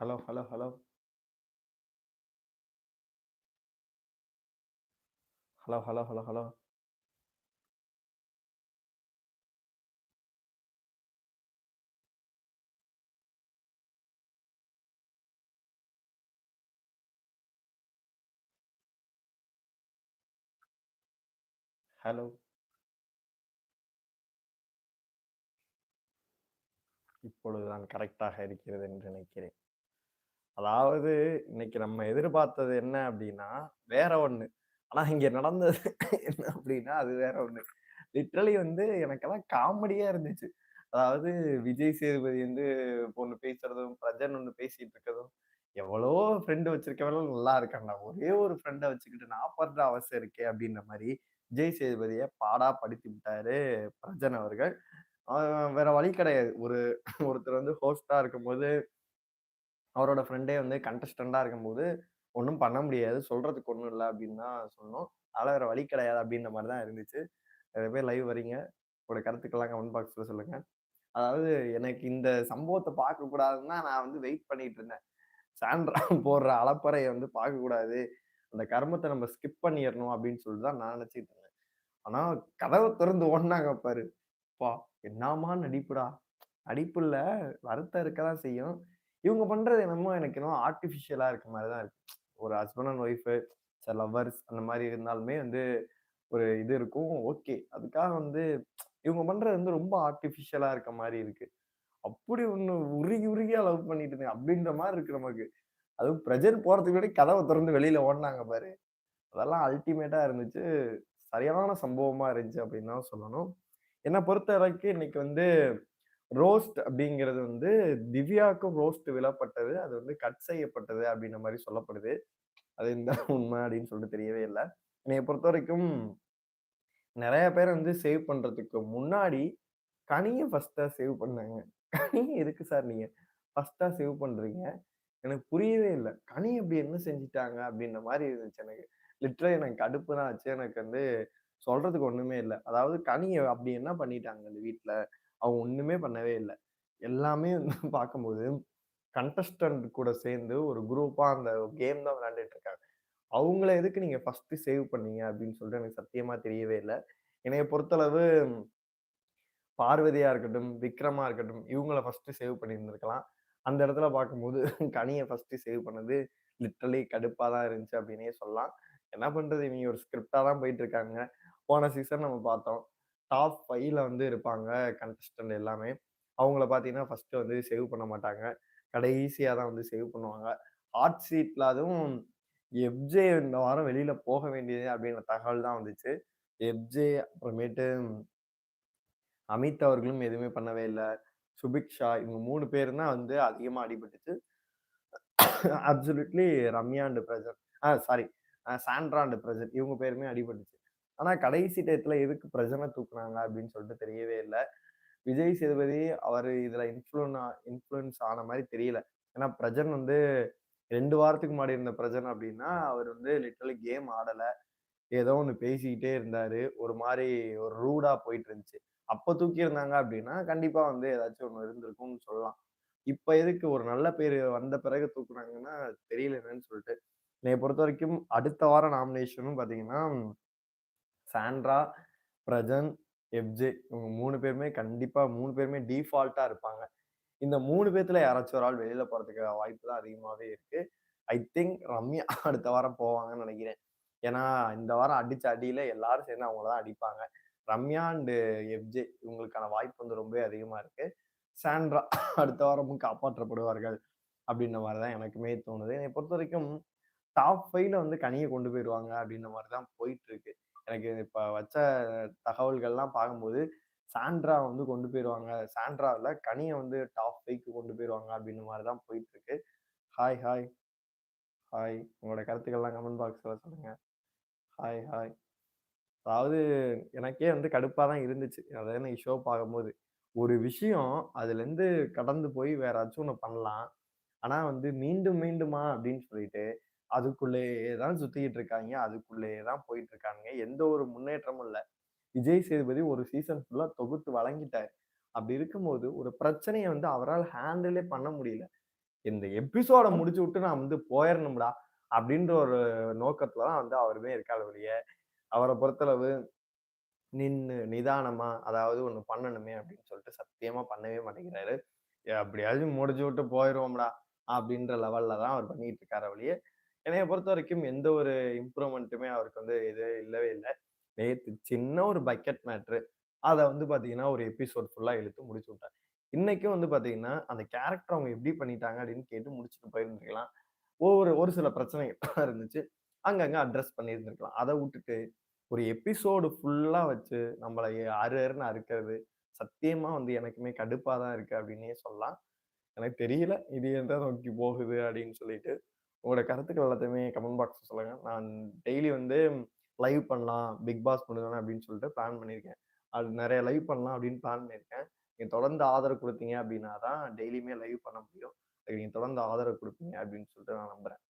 Hello, hello, hello. Hello, hello, hello, hello. Hello. இப்பொழுதுதான் கரெக்டாக இருக்கிறது என்று நினைக்கிறேன். அதாவது இன்னைக்கு நம்ம எதிர்பார்த்தது என்ன அப்படின்னா வேற ஒண்ணு. ஆனா இங்க நடந்தது என்ன அப்படின்னா அது வேற ஒண்ணு. லிட்ரலி வந்து எனக்கெல்லாம் காமெடியா இருந்துச்சு. அதாவது விஜய் சேதுபதி வந்து ஒன்று பேசுறதும், பிரஜன் ஒண்ணு பேசிட்டு இருக்கதும், எவ்வளோ ஃப்ரெண்டு வச்சிருக்கவன்லாம் நல்லா இருக்காண்டா ஒரே ஒரு ஃப்ரெண்டை வச்சுக்கிட்டு நான் படுற அவசியம் இருக்கே அப்படின்ற மாதிரி விஜய் சேதுபதிய பாடா படுத்தி விட்டாரு பிரஜன் அவர்கள். வேற வழி கிடையாது. ஒரு ஒருத்தர் வந்து ஹோஸ்டா இருக்கும்போது அவரோட ஃப்ரெண்டே வந்து கண்டஸ்டன்ட்டா இருக்கும்போது, ஒன்றும் பண்ண முடியாது. சொல்றதுக்கு ஒன்றும் இல்லை அப்படின்னு தான் சொன்னோம் அதனால வேற வழி கிடையாது அப்படின்ற மாதிரி தான் இருந்துச்சு. நிறைய பேர் லைவ் வரீங்க. உங்களோட கருத்துக்கெல்லாம் கமெண்ட் பாக்ஸ்ல சொல்லுங்க. அதாவது எனக்கு இந்த சம்பவத்தை பார்க்கக்கூடாதுன்னு தான் நான் வந்து வெயிட் பண்ணிட்டு இருந்தேன். சாண்ட்ரா போடுற அலப்பறையை வந்து பார்க்கக்கூடாது. அந்த கர்மத்தை நம்ம ஸ்கிப் பண்ணிடணும் அப்படின்னு சொல்லிட்டு தான் நான் நினச்சிட்டு இருந்தேன். ஆனால் கதவை திறந்து ஓடினாங்க பாரு. பா என்னாமா நடிப்புடா! நடிப்புல வருத்தம் இருக்க தான் செய்யும். இவங்க பண்றது என்னமோ எனக்கு இன்னும் ஆர்டிபிஷியலா இருக்க மாதிரி தான் இருக்கு. ஒரு ஹஸ்பண்ட் அண்ட் ஒய்ஃப், ச லவ்வர்ஸ் அந்த மாதிரி இருந்தாலுமே வந்து ஒரு இது இருக்கும். ஓகே. அதுக்காக வந்து இவங்க பண்றது வந்து ரொம்ப ஆர்டிபிஷியலா இருக்க மாதிரி இருக்கு. அப்படி ஒண்ணு உருகி உருகியா லவ் பண்ணிட்டு இருந்தேன். அப்படின்ற மாதிரி இருக்கு நமக்கு. அதுவும் பிரஜர் போறதுக்கு முன்னாடி கதவை திறந்து வெளியில ஓடினாங்க பாரு. அதெல்லாம் அல்டிமேட்டா இருந்துச்சு. சரியான சம்பவமா இருந்துச்சு அப்படின்னு தான் சொல்லணும். என்னை பொறுத்த வரைக்கும் இன்னைக்கு வந்து ரோஸ்ட் அப்படிங்கிறது வந்து திவ்யாவுக்கும் ரோஸ்ட் விழப்பட்டது. அது வந்து கட் செய்யப்பட்டது அப்படின்ற மாதிரி சொல்லப்படுது. அது இந்த உண்மை அப்படின்னு சொல்லிட்டு தெரியவே இல்லை என்னைய பொறுத்தவரைக்கும் நிறைய பேர் வந்து சேவ் பண்றதுக்கு முன்னாடி, கனியை ஃபர்ஸ்ட்டா சேவ் பண்ணாங்க. கனி எதுக்கு சார் நீங்க ஃபர்ஸ்ட்டா சேவ் பண்றீங்க? எனக்கு புரியவே இல்லை கனி அப்படி என்ன செஞ்சுட்டாங்க? அப்படின்ற மாதிரி இருந்துச்சு எனக்கு. லிட்டரலி எனக்கு கடுப்பு தான் ஆச்சு. எனக்கு வந்து சொல்றதுக்கு ஒண்ணுமே இல்லை அதாவது கனியை அப்படி என்ன பண்ணிட்டாங்க அந்த வீட்டில் அவங்க ஒண்ணுமே பண்ணவே இல்லை எல்லாமே வந்து பார்க்கும்போது, கண்டஸ்டன்ட் கூட சேர்ந்து ஒரு குரூப்பா அந்த கேம் தான் விளையாண்டுட்டு இருக்காங்க. அவங்கள எதுக்கு நீங்க ஃபர்ஸ்ட் சேவ் பண்ணீங்க அப்படின்னு சொல்லிட்டு எனக்கு சத்தியமா தெரியவே இல்லை என்னைய பொறுத்தளவு பார்வதியா இருக்கட்டும், விக்ரமா இருக்கட்டும், இவங்கள ஃபர்ஸ்ட் சேவ் பண்ணியிருந்திருக்கலாம். அந்த இடத்துல பார்க்கும்போது கனியை ஃபர்ஸ்ட் சேவ் பண்ணது லிட்டரலி கடுப்பா தான் இருந்துச்சு அப்படின்னே சொல்லலாம். என்ன பண்றது இவங்க ஒரு ஸ்கிரிப்டா தான் போயிட்டு இருக்காங்க. போன சீசன் நம்ம பார்த்தோம். டாப் ஃபைவ்ல வந்து இருப்பாங்க கண்டஸ்டன்ட் எல்லாமே. அவங்கள பார்த்தீங்கன்னா, ஃபர்ஸ்ட் வந்து சேவ் பண்ண மாட்டாங்க. கடைசியாக தான் வந்து சேவ் பண்ணுவாங்க. ஹாட் சீட்ல அதுவும் எஃப்ஜே இந்த வாரம் வெளியில போக வேண்டியது அப்படின்ற தகவல் தான் வந்துச்சு. எஃப்ஜே அப்புறமேட்டு அமித் அவர்களும் எதுவுமே பண்ணவே இல்லை சுபிக்ஷா இவங்க மூணு பேர் தான் வந்து அதிகமாக அடிபட்டுச்சு. Absolutely Ramya and Prajan. Ah sorry a Sandra Prajan இவங்க பேருமே அடிபட்டுச்சு. ஆனா கடைசி டயத்துல எதுக்கு பிரச்சனை தூக்குனாங்க அப்படின்னு சொல்லிட்டு தெரியவே இல்லை விஜய் சேதுபதி அவர் இதுல இன்ஃப்ளூன் இன்ஃப்ளூயன்ஸ் ஆன மாதிரி தெரியல. ஏன்னா பிரஜன் வந்து ரெண்டு வாரத்துக்கு முன்னாடி இருந்த பிரஜன் அப்படின்னா அவர் வந்து லிட்டரலி கேம் ஆடலை ஏதோ ஒன்று பேசிக்கிட்டே இருந்தாரு. ஒரு மாதிரி ஒரு ரூடா போயிட்டு இருந்துச்சு. அப்போ தூக்கியிருந்தாங்க அப்படின்னா கண்டிப்பா வந்து ஏதாச்சும் ஒன்று இருந்திருக்கும்னு சொல்லலாம். இப்போ எதுக்கு ஒரு நல்ல பேர் வந்த பிறகு தூக்குனாங்கன்னா, தெரியல என்னன்னு சொல்லிட்டு. என்னையை பொறுத்த வரைக்கும் அடுத்த வாரம் நாமினேஷனும் பார்த்தீங்கன்னா, சாண்ட்ரா, பிரஜன், எஃப்ஜே இவங்க மூணு பேருமே கண்டிப்பா மூணு பேருமே டிஃபால்ட்டா இருப்பாங்க. இந்த மூணு பேர்த்தில் யாராச்சும் ஒரு ஆள் வெளியில் போறதுக்கு வாய்ப்பு தான் அதிகமாவே இருக்கு. ஐ திங்க் ரம்யா அடுத்த வாரம் போவாங்கன்னு நினைக்கிறேன் ஏன்னா, இந்த வாரம் அடிச்ச அடியில எல்லாரும் சேர்ந்து அவங்கள தான் அடிப்பாங்க. ரம்யா அண்டு எஃப்ஜே இவங்களுக்கான வாய்ப்பு வந்து ரொம்பவே அதிகமா இருக்கு. சாண்ட்ரா அடுத்த வாரமும் காப்பாற்றப்படுவார்கள். அப்படின்ற மாதிரி தான் எனக்குமே தோணுது. என்னை பொறுத்த வரைக்கும் டாப் ஃபைவ்ல வந்து கனியை கொண்டு போயிடுவாங்க அப்படின்ற மாதிரி தான் போயிட்டு இருக்கு. எனக்கு இப்ப வச்ச தகவல்கள்லாம் பார்க்கும்போது, சாண்ட்ரா வந்து கொண்டு போயிடுவாங்க சாண்ட்ராவில் கனியை வந்து டாப் 5க்கு கொண்டு போயிடுவாங்க அப்படின்னு மாதிரி தான் போயிட்டு இருக்கு. Hi, hi. ஹாய். உங்களோட கருத்துக்கள்லாம் கமெண்ட் பாக்ஸில் சொல்லுங்க. Hi, hi. அதாவது எனக்கே வந்து கடுப்பாக தான் இருந்துச்சு. அதாவது இந்த ஷோ பார்க்கும்போது. ஒரு விஷயம் அதுலேருந்து கடந்து போய் வேற ஏதாச்சும் ஒன்று பண்ணலாம். ஆனால் வந்து மீண்டும் மீண்டுமா அப்படின்னு சொல்லிட்டு, அதுக்குள்ளேயே தான் சுத்திக்கிட்டு இருக்காங்க அதுக்குள்ளேயே தான் போயிட்டு இருக்காங்க எந்த ஒரு முன்னேற்றமும் இல்லை விஜய் சேதுபதி ஒரு சீசன் ஃபுல்லா தொகுத்து வழங்கிட்டாரு. அப்படி இருக்கும்போது ஒரு பிரச்சனையை வந்து அவரால் ஹேண்டிலே பண்ண முடியல. இந்த எபிசோட முடிச்சு விட்டு நான் வந்து போயிடணும்டா அப்படின்ற ஒரு நோக்கத்துல தான் வந்து அவருமே இருக்காரு ஒழிய அவரை பொறுத்தளவு நின்று நிதானமா அதாவது ஒண்ணு பண்ணணுமே அப்படின்னு சொல்லிட்டு சத்தியமா பண்ணவே மாட்டேங்கிறாரு அப்படியாச்சும் முடிச்சு விட்டு போயிடுவோம்டா அப்படின்ற லெவல்ல தான் அவர் பண்ணிட்டு இருக்காரு ஒழிய என்னைய பொறுத்த வரைக்கும் எந்த ஒரு இம்ப்ரூவ்மெண்ட்டுமே அவருக்கு வந்து இது இல்லவே இல்லை. நேற்று சின்ன ஒரு பக்கெட் மேட்ரு. அதை வந்து பார்த்தீங்கன்னா ஒரு எபிசோட் ஃபுல்லாக இழுத்து முடிச்சு விட்டார். இன்னைக்கும் வந்து பார்த்தீங்கன்னா அந்த கேரக்டர் அவங்க எப்படி பண்ணிட்டாங்க அப்படின்னு கேட்டு முடிச்சுட்டு போயிருந்துருக்கலாம். ஒவ்வொரு ஒரு சில பிரச்சனைகள் இருந்துச்சு. அங்கங்கே அட்ரஸ் பண்ணியிருந்துருக்கலாம். அதை விட்டுட்டு ஒரு எபிசோடு ஃபுல்லாக வச்சு நம்மளை அரு அருன்னு அறுக்கிறது சத்தியமாக வந்து எனக்குமே கடுப்பாக தான் இருக்குது அப்படின்னே சொல்லலாம். எனக்கு தெரியல இது எந்த நோக்கி போகுது அப்படின்னு சொல்லிட்டு உங்களோட கருத்துக்கள் எல்லாத்தையுமே கமெண்ட் பாக்ஸ் சொல்லுங்க. நான் டெய்லி வந்து லைவ் பண்ணலாம் பிக் பாஸ் பண்ணுவேன் அப்படின்னு சொல்லிட்டு பிளான் பண்ணியிருக்கேன். அது நிறைய லைவ் பண்ணலாம் அப்படின்னு பிளான் பண்ணியிருக்கேன். நீங்கள் தொடர்ந்து ஆதரவு கொடுத்தீங்க அப்படின்னா தான் டெய்லியுமே லைவ் பண்ண முடியும். நீங்கள் தொடர்ந்து ஆதரவு கொடுப்பீங்க அப்படின்னு சொல்லிட்டு நான் நம்புறேன்.